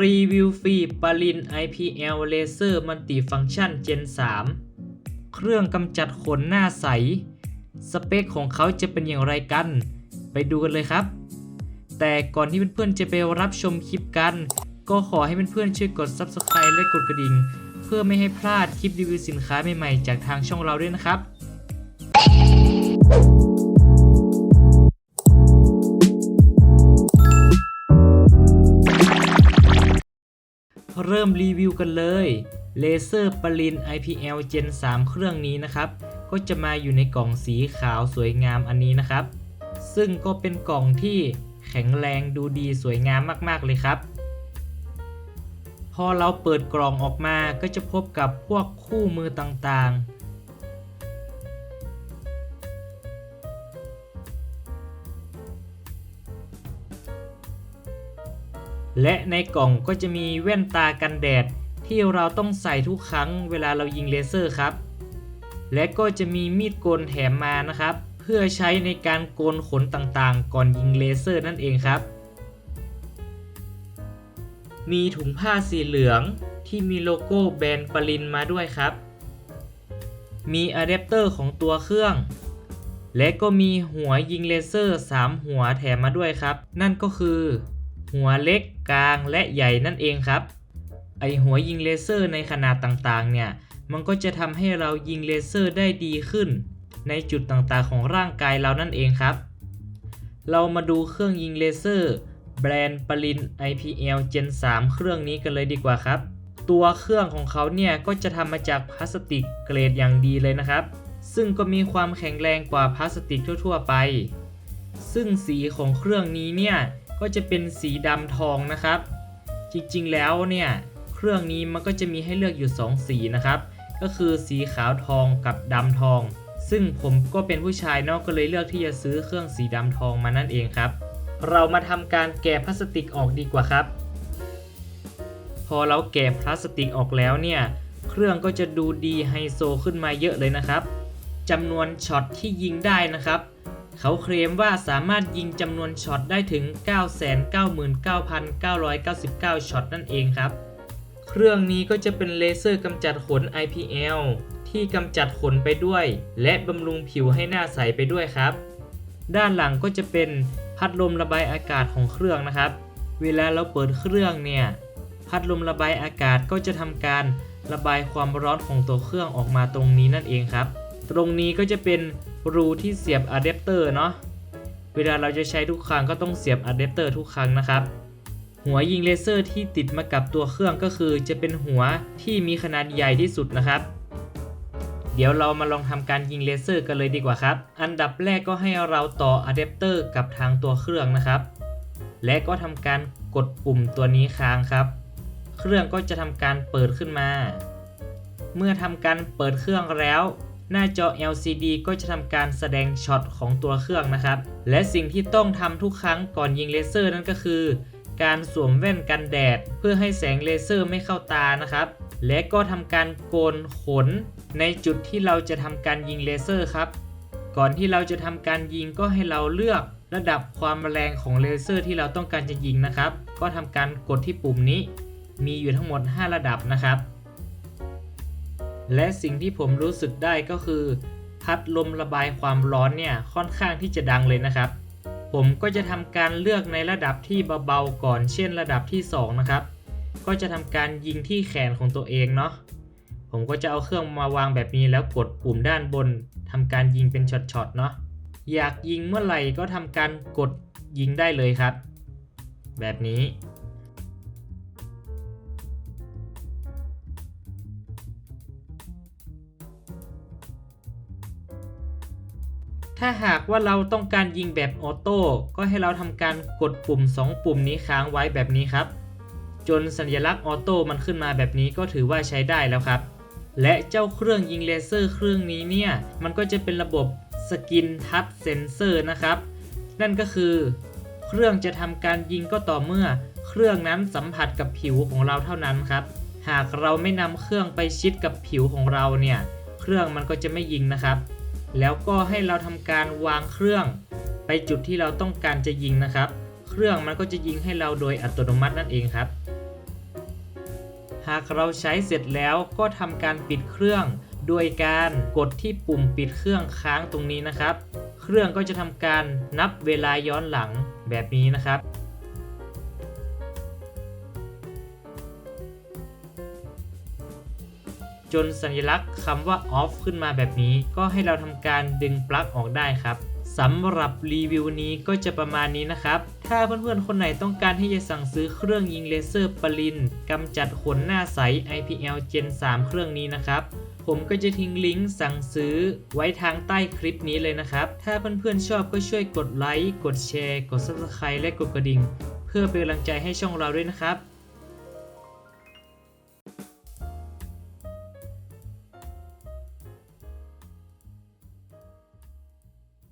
รีวิวฟรีปาลิน IPL Laser Multifunction Gen 3 เครื่องกำจัดขนหน้าใส สเปคของเขาจะเป็นอย่างไรกัน ไปดูกันเลยครับ แต่ก่อนที่เพื่อนๆจะไปรับชมคลิปกัน ก็ขอให้เพื่อนๆช่วยกด Subscribe และกดกระดิ่ง เพื่อไม่ให้พลาดคลิปรีวิวสินค้าใหม่ๆ จากทางช่องเราด้วยนะครับ เริ่มรีวิวกันเลยเลเซอร์ปริน IPL Gen 3 เครื่องนี้นะครับ ก็จะมาอยู่ในกล่องสีขาวสวยงามอันนี้นะครับ ซึ่งก็เป็นกล่องที่แข็งแรงดูดีสวยงามมากๆเลยครับพอเราเปิดกล่องออกมาก็จะพบกับพวกคู่มือต่างๆ และในกล่องก็จะมีแว่นตากันแดด ที่เราต้องใส่ทุกครั้งเวลาเรายิงเลเซอร์ครับ และก็จะมีมีดโกนแถมมานะครับ เพื่อใช้ในการโกนขนต่างๆ ก่อนยิงเลเซอร์นั่นเองครับ มีถุงผ้าสีเหลืองที่มีโลโก้แบรนด์ปรินมาด้วยครับ มีอะแดปเตอร์ของตัวเครื่อง และก็มีหัวยิงเลเซอร์ 3 หัวแถมมาด้วยครับ นั่นก็คือ หัวเล็กกลางและใหญ่นั่นเองครับ ไอหัวยิงเลเซอร์ในขนาดต่างๆ เนี่ย มันก็จะทำให้เรายิงเลเซอร์ได้ดีขึ้น ในจุดต่างๆ ของร่างกายเรานั่นเองครับ เรามาดูเครื่องยิงเลเซอร์แบรนด์ปริน IPL Gen 3 เครื่องนี้กันเลยดีกว่าครับ ตัวเครื่องของเขาเนี่ยก็จะทำมาจากพลาสติกเกรดอย่างดีเลยนะครับ ซึ่งก็มีความแข็งแรงกว่าพลาสติกทั่ว ๆ ไป ซึ่งสีของเครื่องนี้เนี่ย ก็จะเป็นสีดำทองนะครับ จริงๆแล้วเนี่ยเครื่องนี้มันก็จะมีให้เลือกอยู่ 2 สีนะครับ ก็คือสีขาวทองกับดำทอง ซึ่งผมก็เป็นผู้ชายเนาะก็เลยเลือกที่จะซื้อเครื่องสีดำทองมานั่นเองครับ เรามาทำการแกะพลาสติกออกดีกว่าครับ พอเราแกะพลาสติกออกแล้วเนี่ยเครื่องก็จะดูดีไฮโซขึ้นมาเยอะเลยนะครับจำนวนช็อตที่ยิงได้นะครับ เขาเคลมว่าสามารถยิงจำนวนช็อตได้ถึง 999,999 ช็อตนั่นเองครับ เครื่องนี้ก็จะเป็นเลเซอร์กำจัดขน IPL ที่กำจัดขนไปด้วย และบำรุงผิวให้หน้าใสไปด้วยครับ ด้านหลังก็จะเป็นพัดลมระบายอากาศของเครื่องนะครับ เวลาเราเปิดเครื่องเนี่ย พัดลมระบายอากาศก็จะทำการระบายความร้อนของตัวเครื่องออกมาตรงนี้นั่นเองครับ ตรงนี้ก็จะเป็นรูที่เสียบอะแดปเตอร์เนาะเวลาเราจะใช้ทุกครั้งก็ต้องเสียบอะแดปเตอร์ทุกครั้งนะครับ หัวยิงเลเซอร์ที่ติดมากับตัวเครื่องก็คือ จะเป็นหัวที่มีขนาดใหญ่ที่สุดนะครับ เดี๋ยวเรามาลองทำการยิงเลเซอร์กันเลยดีกว่าครับ อันดับแรกก็ให้เราต่ออะแดปเตอร์กับทางตัวเครื่องนะครับ และก็ทำการกดปุ่มตัวนี้ค้างครับ เครื่องก็จะทำการเปิดขึ้นมา เมื่อทำการเปิดเครื่องแล้ว หน้าจอ LCD ก็จะทำการแสดงช็อตของตัวเครื่องนะครับ และสิ่งที่ต้องทำทุกครั้งก่อนยิงเลเซอร์นั่นก็คือ การสวมแว่นกันแดด เพื่อให้แสงเลเซอร์ไม่เข้าตานะครับ และก็ทำการโกนขน ในจุดที่เราจะทำการยิงเลเซอร์ครับ ก่อนที่เราจะทำการยิงก็ให้เราเลือกระดับความแรงของเลเซอร์ที่เราต้องการจะยิงนะครับ ก็ทำการกดที่ปุ่มนี้ มีอยู่ทั้งหมด 5 ระดับนะครับ และสิ่งที่ผมรู้สึกได้ก็คือ พัดลมระบายความร้อนเนี่ยค่อนข้างที่จะดังเลยนะครับ ผมก็จะทำการเลือกในระดับที่เบาๆก่อนเช่นระดับที่ 2 นะครับ ก็จะทำการยิงที่แขนของตัวเองเนาะผมก็จะเอาเครื่องมาวางแบบนี้แล้วกดปุ่มด้านบนทำการยิงเป็นช็อตๆเนาะอยากยิงเมื่อไหร่ก็ทำการกดยิงได้เลยครับ แบบนี้ ถ้าหากว่าเราต้องการยิงแบบออโต้ก็ให้เราทำการกดปุ่ม 2 ปุ่มนี้ค้างไว้แบบนี้ครับ จนสัญลักษณ์ออโต้มันขึ้นมาแบบนี้ก็ถือว่าใช้ได้แล้วครับ และเจ้าเครื่องยิงเลเซอร์เครื่องนี้เนี่ย มันก็จะเป็นระบบสกินทัชเซนเซอร์นะครับ นั่นก็คือ เครื่องจะทำการยิงก็ต่อเมื่อ เครื่องนั้นสัมผัสกับผิวของเราเท่านั้นครับ หากเราไม่นำเครื่องไปชิดกับผิวของเราเนี่ย เครื่องมันก็จะไม่ยิงนะครับ แล้วก็ให้เราทำการวางเครื่อง ไปจุดที่เราต้องการจะยิงนะครับ เครื่องมันก็จะยิงให้เราโดยอัตโนมัตินั่นเองครับ หากเราใช้เสร็จแล้วก็ทำการปิดเครื่อง โดยการกดที่ปุ่มปิดเครื่องค้างตรงนี้นะครับ เครื่องก็จะทำการนับเวลาย้อนหลังแบบนี้นะครับ จนสัญลักษณ์คำว่า off ขึ้นมาแบบนี้ ก็ให้เราทำการดึงปลั๊กออกได้ครับสำหรับรีวิวนี้ก็จะประมาณนี้นะครับ ถ้าเพื่อนๆ คนไหนต้องการที่จะสั่งซื้อเครื่องยิงเลเซอร์ปรินกำจัดขนหน้าใส IPL Gen 3 เครื่องนี้นะครับ ผมก็จะทิ้งลิงก์สั่งซื้อไว้ทางใต้คลิปนี้เลยนะครับ ถ้าเพื่อนๆ ชอบก็ช่วยกดไลค์ กดแชร์ กด Subscribe และกดกระดิ่ง เพื่อเป็นกำลังใจให้ช่องเราด้วยนะครับ